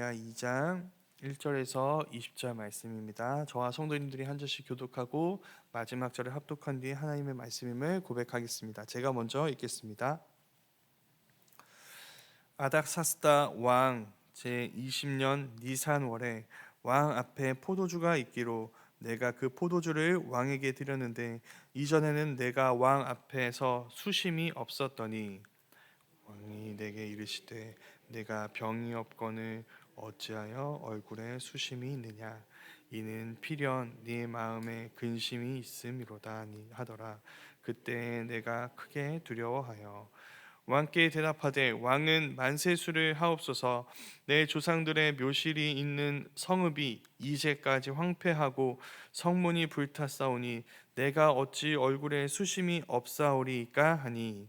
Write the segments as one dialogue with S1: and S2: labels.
S1: 느헤미야 2장 1절에서 20절 말씀입니다. 저와 성도님들이 한 절씩 교독하고 마지막 절을 합독한 뒤에 하나님의 말씀임을 고백하겠습니다. 제가 먼저 읽겠습니다. 아닥사스다 왕 제 20년 니산 월에 왕 앞에 포도주가 있기로 내가 그 포도주를 왕에게 드렸는데 이전에는 내가 왕 앞에서 수심이 없었더니 왕이 내게 이르시되 내가 병이 없거늘 어찌하여 얼굴에 수심이 있느냐? 이는 필연 네 마음에 근심이 있음이로다 하더라. 그때 내가 크게 두려워하여 왕께 대답하되 왕은 만세수를 하옵소서. 내 조상들의 묘실이 있는 성읍이 이제까지 황폐하고 성문이 불탔사오니 내가 어찌 얼굴에 수심이 없사오리까 하니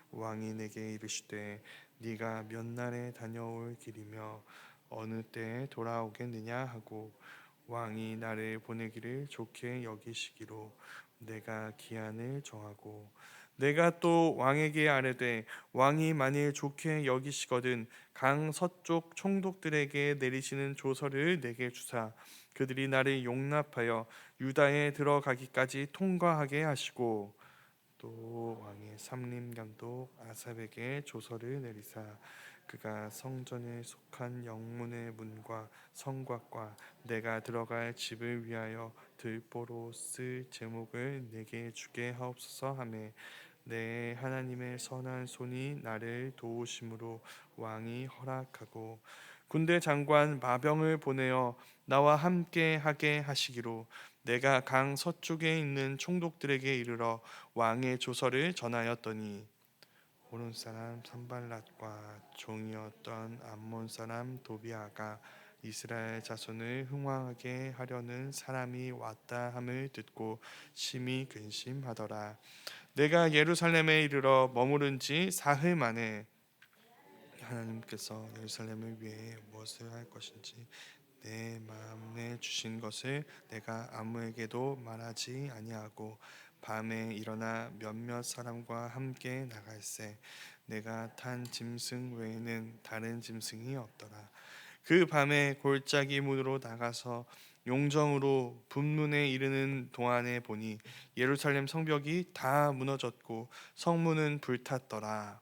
S1: 왕이 내게 이르시되 네가 몇 날에 다녀올 길이며 어느 때에 돌아오겠느냐 하고 왕이 나를 보내기를 좋게 여기시기로 내가 기한을 정하고 내가 또 왕에게 아뢰되 왕이 만일 좋게 여기시거든 강 서쪽 총독들에게 내리시는 조서를 내게 주사 그들이 나를 용납하여 유다에 들어가기까지 통과하게 하시고 또 왕의 삼림감독 아삽에게 조서를 내리사. 그가 성전에 속한 영문의 문과 성곽과 내가 들어갈 집을 위하여 들보로 쓸 제목을 내게 주게 하옵소서 하매 내 하나님의 선한 손이 나를 도우심으로 왕이 허락하고 군대 장관 마병을 보내어 나와 함께 하게 하시기로 내가 강 서쪽에 있는 총독들에게 이르러 왕의 조서를 전하였더니 호론 사람 산발랏과 종이었던 암몬 사람 도비아가 이스라엘 자손을 흥왕하게 하려는 사람이 왔다 함을 듣고 심히 근심하더라. 내가 예루살렘에 이르러 머무른 지 사흘 만에 하나님께서 예루살렘을 위해 무엇을 할 것인지 내 마음에 주신 것을 내가 아무에게도 말하지 아니하고 밤에 일어나 몇몇 사람과 함께 나갈새 내가 탄 짐승 외에는 다른 짐승이 없더라. 그 밤에 골짜기 문으로 나가서 용정으로 분문에 이르는 동안에 보니 예루살렘 성벽이 다 무너졌고 성문은 불탔더라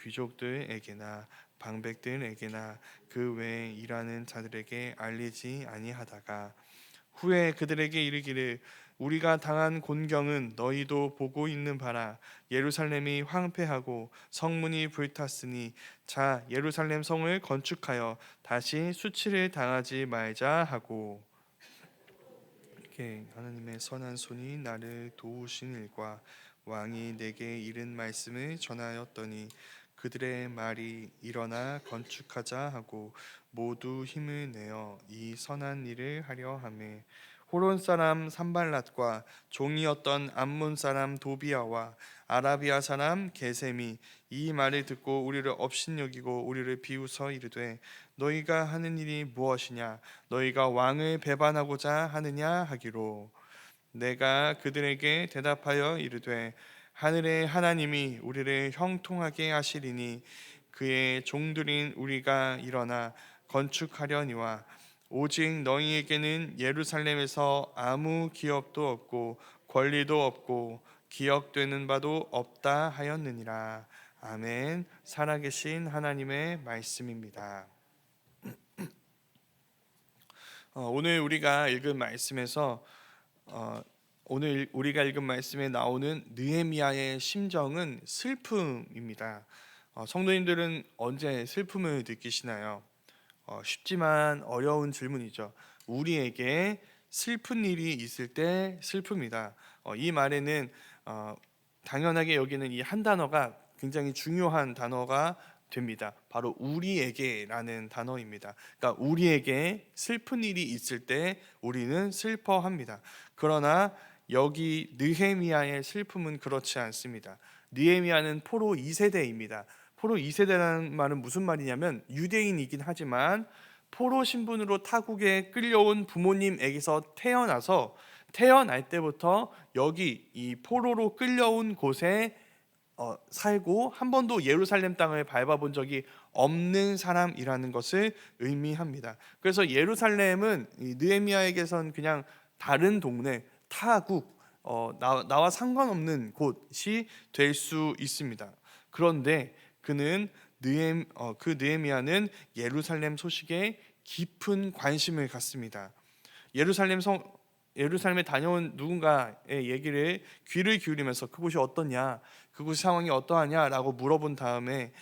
S1: 귀족들에게나 방백들에게나 그 외에 일하는 자들에게 알리지 아니하다가 후에 그들에게 이르기를 우리가 당한 곤경은 너희도 보고 있는 바라. 예루살렘이 황폐하고 성문이 불탔으니 자 예루살렘 성을 건축하여 다시 수치를 당하지 말자 하고. 이렇게 하나님의 선한 손이 나를 도우신 일과 왕이 내게 이른 말씀을 전하였더니 그들의 말이 일어나 건축하자 하고 모두 힘을 내어 이 선한 일을 하려 함에. 호론 사람 산발랏과 종이었던 암몬 사람 도비아와 아라비아 사람 게셈이 이 말을 듣고 우리를 업신여기고 우리를 비웃어 이르되 너희가 하는 일이 무엇이냐? 너희가 왕을 배반하고자 하느냐? 하기로. 내가 그들에게 대답하여 이르되 하늘의 하나님이 우리를 형통하게 하시리니 그의 종들인 우리가 일어나 건축하려니와 오직 너희에게는 예루살렘에서 아무 기업도 없고 권리도 없고 기억되는 바도 없다 하였느니라. 아멘. 살아계신 하나님의 말씀입니다. 어, 오늘 우리가 읽은 말씀에서 어, 오늘 우리가 읽은 말씀에 나오는 느헤미야의 심정은 슬픔입니다. 어, 성도님들은 언제 슬픔을 느끼시나요? 어, 쉽지만 어려운 질문이죠. 우리에게 슬픈 일이 있을 때 슬픔이다. 어, 이 말에는 어, 당연하게 여기는 이 한 단어가 굉장히 중요한 단어가 됩니다. 바로 우리에게라는 단어입니다. 그러니까 우리에게 슬픈 일이 있을 때 우리는 슬퍼합니다. 그러나 여기 느헤미야의 슬픔은 그렇지 않습니다. 느헤미야는 포로 2세대입니다. 포로 2세대라는 말은 무슨 말이냐면 유대인이긴 하지만 포로 신분으로 타국에 끌려온 부모님에게서 태어나서 태어날 때부터 여기 이 포로로 끌려온 곳에 어, 살고 한 번도 예루살렘 땅을 밟아본 적이 없는 사람이라는 것을 의미합니다. 그래서 예루살렘은 이 느헤미야에게선 그냥 다른 동네, 타국, 어, 나, 나와 상관없는 곳이 될 수 있습니다. 그런데 그는 느헤, 어, 그 느헤미야는 예루살렘 소식에 깊은 관심을 갖습니다. 예루살렘 성 예루살렘에 다녀온 누군가의 얘기를 귀를 기울이면서 그곳이 어떠냐, 그곳 상황이 어떠하냐라고 물어본 다음에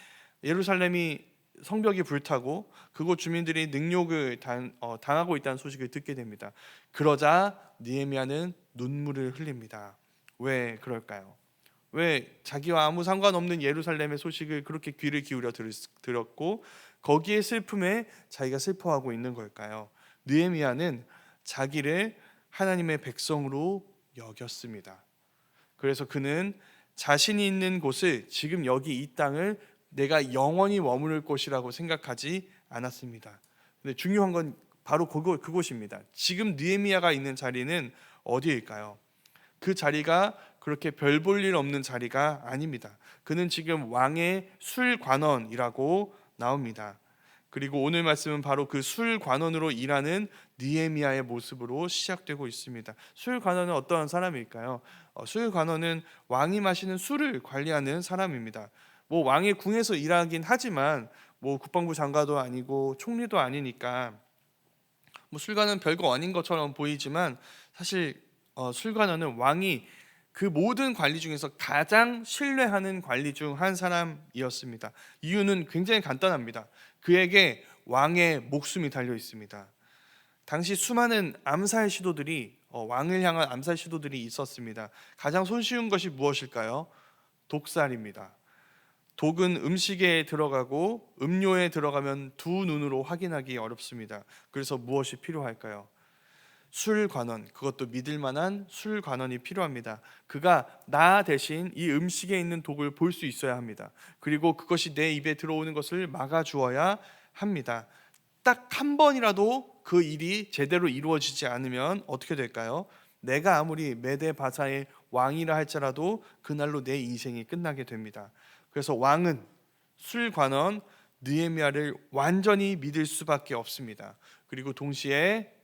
S1: 예루살렘이 성벽이 불타고 그곳 주민들이 능욕을 당, 어, 당하고 있다는 소식을 듣게 됩니다. 그러자 니에미아는 눈물을 흘립니다. 왜 그럴까요? 왜 자기와 아무 상관없는 예루살렘의 소식을 그렇게 귀를 기울여 들었고 거기에 슬픔에 자기가 슬퍼하고 있는 걸까요? 느헤미야는 자기를 하나님의 백성으로 여겼습니다. 그래서 그는 자신이 있는 곳을 지금 여기 이 땅을 내가 영원히 머무를 곳이라고 생각하지 않았습니다. 근데 중요한 건 바로 그곳, 그곳입니다. 지금 느헤미야가 있는 자리는 어디일까요? 그 자리가 그렇게 별 볼 일 없는 자리가 아닙니다. 그는 지금 왕의 술관원이라고 나옵니다. 그리고 오늘 말씀은 바로 그 술관원으로 일하는 니에미아의 모습으로 시작되고 있습니다. 술관원은 어떠한 사람일까요? 어, 술관원은 왕이 마시는 술을 관리하는 사람입니다. 뭐 왕의 궁에서 일하긴 하지만 뭐 국방부 장관도 아니고 총리도 아니니까 뭐 술관은 별거 아닌 것처럼 보이지만 사실 어, 술관원은 왕이 그 모든 관리 중에서 가장 신뢰하는 관리 중 한 사람이었습니다. 이유는 굉장히 간단합니다. 그에게 왕의 목숨이 달려 있습니다. 당시 수많은 암살 시도들이 어, 왕을 향한 암살 시도들이 있었습니다. 가장 손쉬운 것이 무엇일까요? 독살입니다. 독은 음식에 들어가고 음료에 들어가면 두 눈으로 확인하기 어렵습니다. 그래서 무엇이 필요할까요? 술 관원, 그것도 믿을 만한 술 관원이 필요합니다. 그가 나 대신 이 음식에 있는 독을 볼 수 있어야 합니다. 그리고 그것이 내 입에 들어오는 것을 막아 주어야 합니다. 딱 한 번이라도 그 일이 제대로 이루어지지 않으면 어떻게 될까요? 내가 아무리 메데 바사의 왕이라 할지라도 그날로 내 인생이 끝나게 됩니다. 그래서 왕은 술 관원 느헤미야를 완전히 믿을 수밖에 없습니다. 그리고 동시에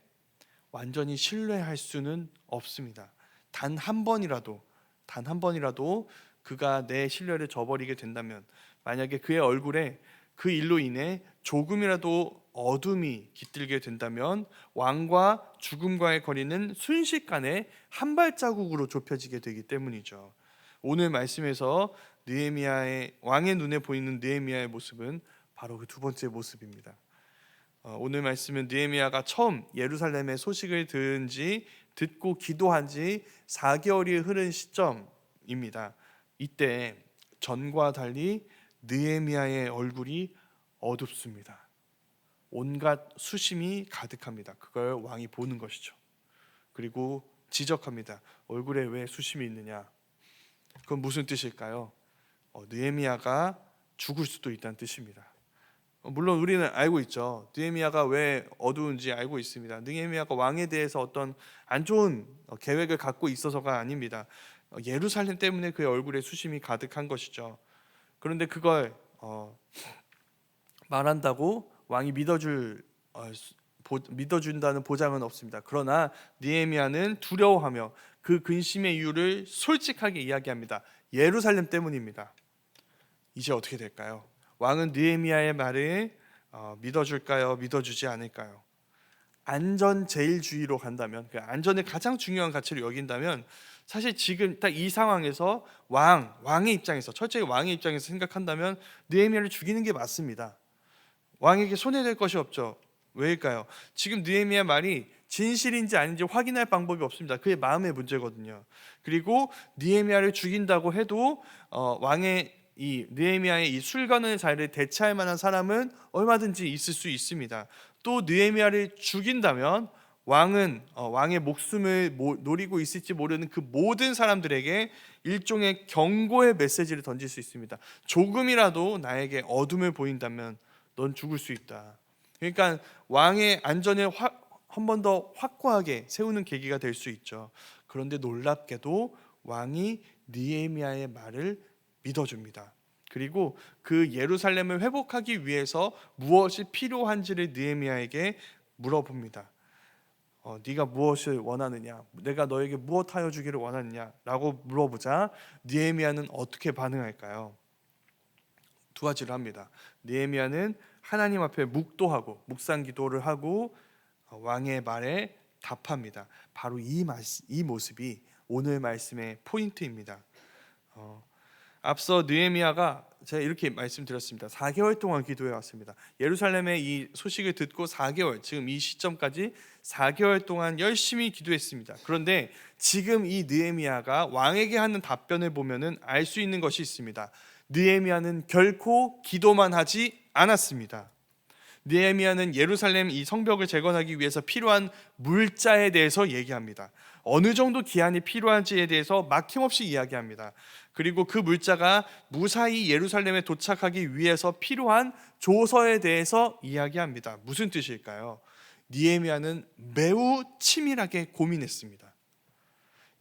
S1: 완전히 신뢰할 수는 없습니다. 단 한 번이라도 단 한 번이라도 그가 내 신뢰를 저버리게 된다면 만약에 그의 얼굴에 그 일로 인해 조금이라도 어둠이 깃들게 된다면 왕과 죽음과의 거리는 순식간에 한 발자국으로 좁혀지게 되기 때문이죠. 오늘 말씀에서 느헤미야의 왕의 눈에 보이는 느헤미야의 모습은 바로 그 두 번째 모습입니다. 어, 오늘 말씀은 느헤미야가 처음 예루살렘의 소식을 들은 지 듣고 기도한 지 4개월이 흐른 시점입니다. 이때 전과 달리 느헤미야의 얼굴이 어둡습니다. 온갖 수심이 가득합니다. 그걸 왕이 보는 것이죠. 그리고 지적합니다. 얼굴에 왜 수심이 있느냐? 그건 무슨 뜻일까요? 어, 느헤미야가 죽을 수도 있다는 뜻입니다. 어, 물론 우리는 알고 있죠. 느헤미야가 왜 어두운지 알고 있습니다. 느헤미야가 왕에 대해서 어떤 안 좋은 어, 계획을 갖고 있어서가 아닙니다. 어, 예루살렘 때문에 그의 얼굴에 수심이 가득한 것이죠. 그런데 그걸 어, 말한다고 왕이 믿어줄 믿어준다는 보장은 없습니다. 그러나 니에미아는 두려워하며 그 근심의 이유를 솔직하게 이야기합니다. 예루살렘 때문입니다. 이제 어떻게 될까요? 왕은 느헤미야의 말을 어, 믿어줄까요? 믿어주지 않을까요? 안전 제일주의로 간다면 그 안전을 가장 중요한 가치로 여긴다면 사실 지금 딱 이 상황에서 왕 왕의 입장에서 철저히 왕의 입장에서 생각한다면 느헤미야를 죽이는 게 맞습니다. 왕에게 손해될 것이 없죠. 왜일까요? 지금 느헤미야 말이 진실인지 아닌지 확인할 방법이 없습니다. 그의 마음의 문제거든요. 그리고 느헤미야를 죽인다고 해도 어, 왕의 이 느헤미야의 이 술관의 자리를 대체할 만한 사람은 얼마든지 있을 수 있습니다. 또 느헤미야를 죽인다면 왕은 어, 왕의 목숨을 모- 노리고 있을지 모르는 그 모든 사람들에게 일종의 경고의 메시지를 던질 수 있습니다. 조금이라도 나에게 어둠을 보인다면 넌 죽을 수 있다. 그러니까 왕의 안전을 한 번 더 확고하게 세우는 계기가 될 수 있죠. 그런데 놀랍게도 왕이 느헤미야의 말을 믿어줍니다. 그리고 그 예루살렘을 회복하기 위해서 무엇이 필요한지를 느헤미야에게 물어봅니다. 어, 네가 무엇을 원하느냐? 내가 너에게 무엇 하여 주기를 원하느냐라고 물어보자 느헤미야는 어떻게 반응할까요? 두 가지를 합니다. 느헤미야는 하나님 앞에 묵도하고 묵상 기도를 하고 어, 왕의 말에 답합니다. 바로 이, 마, 이 모습이 오늘 말씀의 포인트입니다. 어, 앞서 느헤미야가 제가 이렇게 말씀드렸습니다. 4개월 동안 기도해 왔습니다. 예루살렘의 이 소식을 듣고 4개월, 지금 이 시점까지 4개월 동안 열심히 기도했습니다. 그런데 지금 이 느헤미야가 왕에게 하는 답변을 보면은 알 수 있는 것이 있습니다. 느헤미야는 결코 기도만 하지 않았습니다. 느헤미야는 예루살렘 이 성벽을 재건하기 위해서 필요한 물자에 대해서 얘기합니다. 어느 정도 기한이 필요한지에 대해서 막힘없이 이야기합니다. 그리고 그 물자가 무사히 예루살렘에 도착하기 위해서 필요한 조서에 대해서 이야기합니다. 무슨 뜻일까요? 니에미아는 매우 치밀하게 고민했습니다.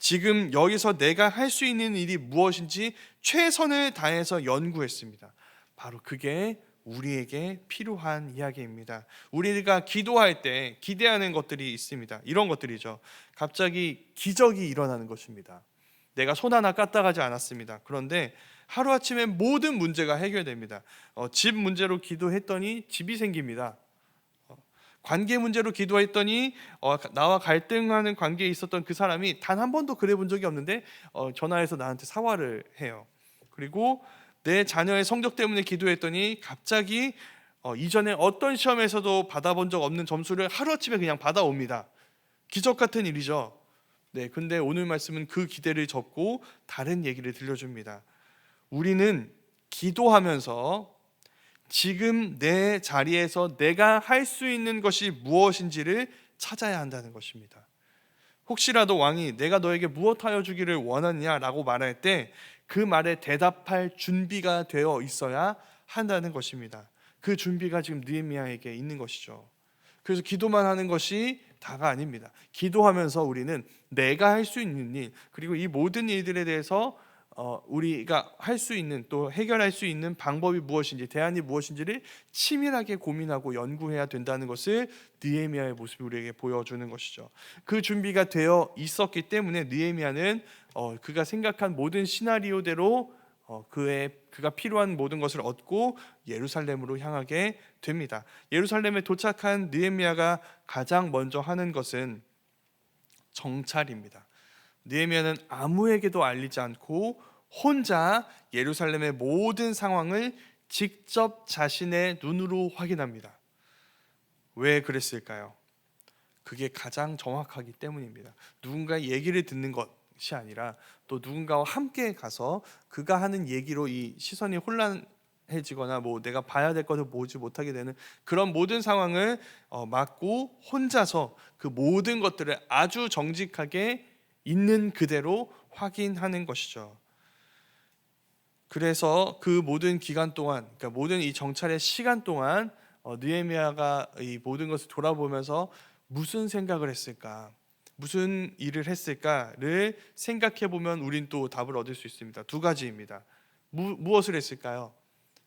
S1: 지금 여기서 내가 할 수 있는 일이 무엇인지 최선을 다해서 연구했습니다. 바로 그게 우리에게 필요한 이야기입니다. 우리가 기도할 때 기대하는 것들이 있습니다. 이런 것들이죠. 갑자기 기적이 일어나는 것입니다. 내가 손 하나 까딱하지 않았습니다. 그런데 하루 아침에 모든 문제가 해결됩니다. 어, 집 문제로 기도했더니 집이 생깁니다. 어, 관계 문제로 기도했더니 어, 나와 갈등하는 관계에 있었던 그 사람이 단 한 번도 그래 본 적이 없는데 어, 전화해서 나한테 사과를 해요. 그리고 내 자녀의 성적 때문에 기도했더니 갑자기 어, 이전에 어떤 시험에서도 받아본 적 없는 점수를 하루아침에 그냥 받아옵니다. 기적 같은 일이죠. 네, 근데 오늘 말씀은 그 기대를 접고 다른 얘기를 들려줍니다. 우리는 기도하면서 지금 내 자리에서 내가 할 수 있는 것이 무엇인지를 찾아야 한다는 것입니다. 혹시라도 왕이 내가 너에게 무엇하여 주기를 원하느냐라고 말할 때 그 말에 대답할 준비가 되어 있어야 한다는 것입니다. 그 준비가 지금 느헤미야에게 있는 것이죠. 그래서 기도만 하는 것이 다가 아닙니다. 기도하면서 우리는 내가 할 수 있는 일 그리고 이 모든 일들에 대해서 어, 우리가 할 수 있는 또 해결할 수 있는 방법이 무엇인지 대안이 무엇인지를 치밀하게 고민하고 연구해야 된다는 것을 느헤미야의 모습이 우리에게 보여주는 것이죠. 그 준비가 되어 있었기 때문에 느헤미야는 어, 그가 생각한 모든 시나리오대로 어, 그의 그가 필요한 모든 것을 얻고 예루살렘으로 향하게 됩니다. 예루살렘에 도착한 느헤미야가 가장 먼저 하는 것은 정찰입니다. 느헤미야는 아무에게도 알리지 않고 혼자 예루살렘의 모든 상황을 직접 자신의 눈으로 확인합니다. 왜 그랬을까요? 그게 가장 정확하기 때문입니다. 누군가 얘기를 듣는 것이 아니라 또 누군가와 함께 가서 그가 하는 얘기로 이 시선이 혼란해지거나 뭐 내가 봐야 될 것을 보지 못하게 되는 그런 모든 상황을 어, 막고 혼자서 그 모든 것들을 아주 정직하게 있는 그대로 확인하는 것이죠. 그래서 그 모든 기간 동안, 그러니까 모든 이 정찰의 시간 동안 어, 느헤미야가 이 모든 것을 돌아보면서 무슨 생각을 했을까, 무슨 일을 했을까를 생각해 보면 우린 또 답을 얻을 수 있습니다. 두 가지입니다. 무, 무엇을 했을까요?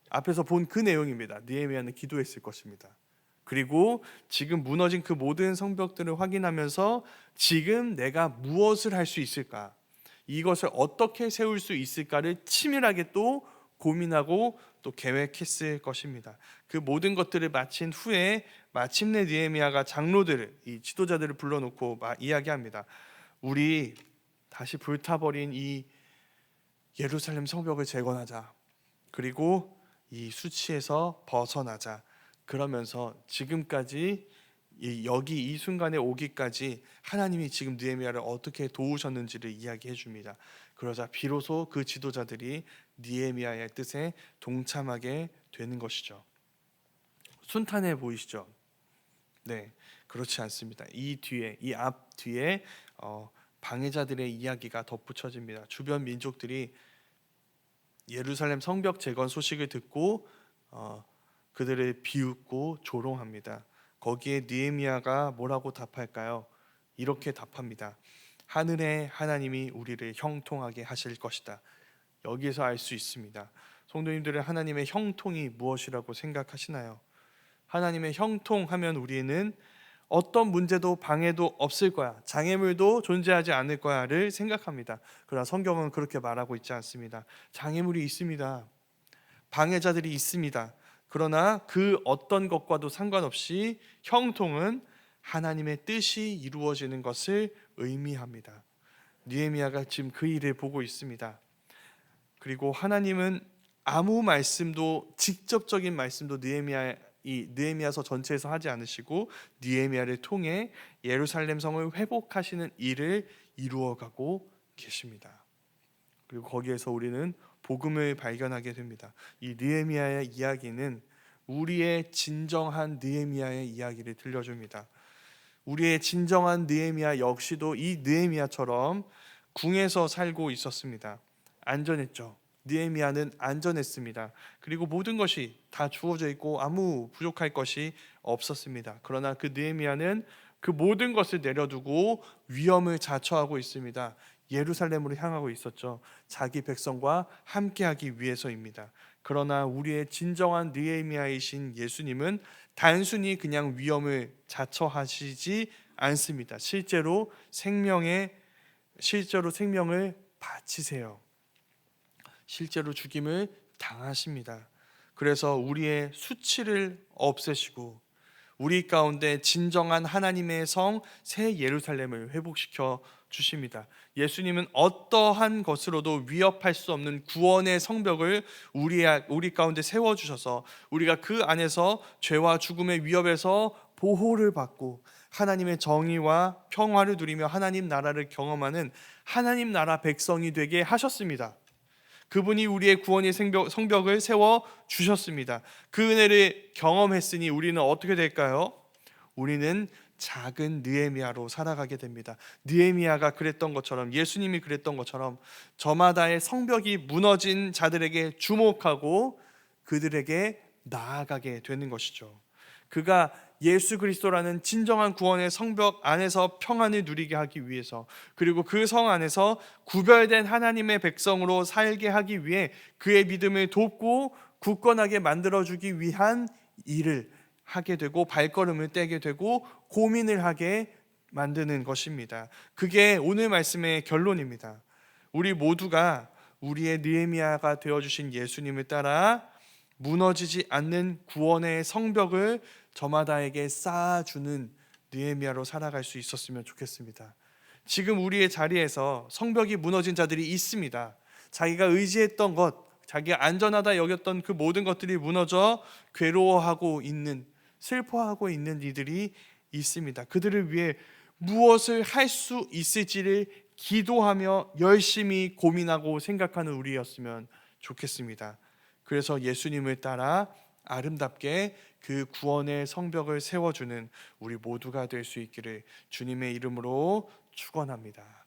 S1: 앞에서 본 그 내용입니다. 느헤미야는 기도했을 것입니다. 그리고 지금 무너진 그 모든 성벽들을 확인하면서 지금 내가 무엇을 할 수 있을까? 이것을 어떻게 세울 수 있을까를 치밀하게 또 고민하고 또 계획했을 것입니다. 그 모든 것들을 마친 후에 마침내 느헤미야가 장로들을 이 지도자들을 불러놓고 마- 이야기합니다. 우리 다시 불타버린 이 예루살렘 성벽을 재건하자. 그리고 이 수치에서 벗어나자. 그러면서 지금까지 이 여기 이 순간에 오기까지 하나님이 지금 느헤미야를 어떻게 도우셨는지를 이야기해 줍니다. 그러자 비로소 그 지도자들이 느헤미야의 뜻에 동참하게 되는 것이죠. 순탄해 보이시죠? 네, 그렇지 않습니다. 이 뒤에 이 앞 뒤에 어, 방해자들의 이야기가 덧붙여집니다. 주변 민족들이 예루살렘 성벽 재건 소식을 듣고 어, 그들을 비웃고 조롱합니다. 거기에 느헤미야가 뭐라고 답할까요? 이렇게 답합니다. 하늘의 하나님이 우리를 형통하게 하실 것이다. 여기에서 알 수 있습니다. 성도님들은 하나님의 형통이 무엇이라고 생각하시나요? 하나님의 형통하면 우리는 어떤 문제도 방해도 없을 거야. 장애물도 존재하지 않을 거야를 생각합니다. 그러나 성경은 그렇게 말하고 있지 않습니다. 장애물이 있습니다. 방해자들이 있습니다. 그러나 그 어떤 것과도 상관없이 형통은 하나님의 뜻이 이루어지는 것을 의미합니다. 느헤미야가 지금 그 일을 보고 있습니다. 그리고 하나님은 아무 말씀도 직접적인 말씀도 느헤미야 이 느헤미야서 전체에서 하지 않으시고 느헤미야를 통해 예루살렘 성을 회복하시는 일을 이루어가고 계십니다. 그리고 거기에서 우리는 복음을 발견하게 됩니다. 이 느헤미야의 이야기는 우리의 진정한 느헤미야의 이야기를 들려줍니다. 우리의 진정한 느헤미야 역시도 이 느헤미야처럼 궁에서 살고 있었습니다. 안전했죠. 느헤미야는 안전했습니다. 그리고 모든 것이 다 주어져 있고 아무 부족할 것이 없었습니다. 그러나 그 느헤미야는 그 모든 것을 내려두고 위험을 자처하고 있습니다. 예루살렘으로 향하고 있었죠. 자기 백성과 함께하기 위해서입니다. 그러나 우리의 진정한 느헤미야이신 예수님은 단순히 그냥 위험을 자처하시지 않습니다. 실제로 생명의 실제로 생명을 바치세요. 실제로 죽임을 당하십니다. 그래서 우리의 수치를 없애시고 우리 가운데 진정한 하나님의 성 새 예루살렘을 회복시켜 주십니다. 예수님은 어떠한 것으로도 위협할 수 없는 구원의 성벽을 우리 우리 가운데 세워 주셔서 우리가 그 안에서 죄와 죽음의 위협에서 보호를 받고 하나님의 정의와 평화를 누리며 하나님 나라를 경험하는 하나님 나라 백성이 되게 하셨습니다. 그분이 우리의 구원의 성벽, 성벽 을 세워 주셨습니다. 그 은혜를 경험했으니 우리는 어떻게 될까요? 우리는 작은 느헤미야로 살아가게 됩니다. 느헤미야가 그랬던 것처럼 예수님이 그랬던 것처럼 저마다의 성벽이 무너진 자들에게 주목하고 그들에게 나아가게 되는 것이죠. 그가 예수 그리스도라는 진정한 구원의 성벽 안에서 평안을 누리게 하기 위해서 그리고 그 성 안에서 구별된 하나님의 백성으로 살게 하기 위해 그의 믿음을 돕고 굳건하게 만들어 주기 위한 일을 하게 되고 발걸음을 떼게 되고 고민을 하게 만드는 것입니다. 그게 오늘 말씀의 결론입니다. 우리 모두가 우리의 느헤미야가 되어 주신 예수님을 따라 무너지지 않는 구원의 성벽을 저마다에게 쌓아주는 느헤미야로 살아갈 수 있었으면 좋겠습니다. 지금 우리의 자리에서 성벽이 무너진 자들이 있습니다. 자기가 의지했던 것, 자기가 안전하다 여겼던 그 모든 것들이 무너져 괴로워하고 있는, 슬퍼하고 있는 이들이 있습니다. 그들을 위해 무엇을 할 수 있을지를 기도하며 열심히 고민하고 생각하는 우리였으면 좋겠습니다. 그래서 예수님을 따라 아름답게 그 구원의 성벽을 세워주는 우리 모두가 될 수 있기를 주님의 이름으로 축원합니다.